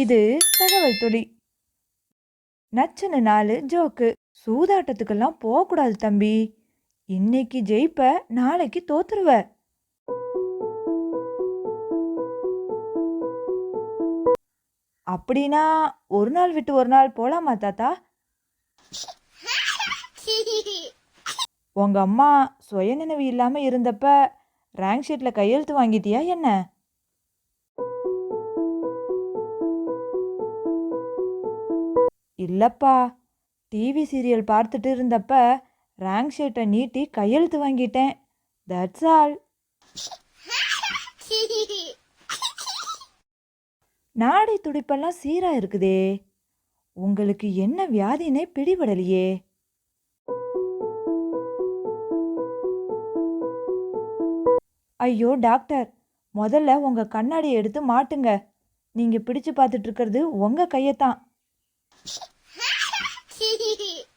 இது தகவல் துளி. நச்சுன்னு நாலு ஜோக்கு சூதாட்டத்துக்கெல்லாம் போகக்கூடாது தம்பி. இன்னைக்கு ஜெயிப்ப நாளைக்கு தோத்துருவ. அப்படின்னா ஒரு நாள் விட்டு ஒரு நாள் போலாமா தாத்தா? உங்க அம்மா சுயநினைவு இல்லாம இருந்தப்ப ரேங்க் ஷீட்ல கையெழுத்து வாங்கிட்டியா என்ன? இல்லப்பா. டிவி சீரியல் பார்த்துட்டு இருந்தப்ப ரேங்க் ஷீட்டை நீட்டி கையெழுத்து வாங்கிட்டேன். தட்ஸ் ஆல் நாடி துடிப்பெல்லாம் சீரா இருக்குதே. உங்களுக்கு என்ன வியாதினே பிடிபடலையே. ஐயோ டாக்டர் முதல்ல உங்க கண்ணாடியை எடுத்து மாட்டுங்க. நீங்க பிடிச்சு பார்த்துட்டு இருக்கிறது உங்க கையத்தான். 嘿嘿嘿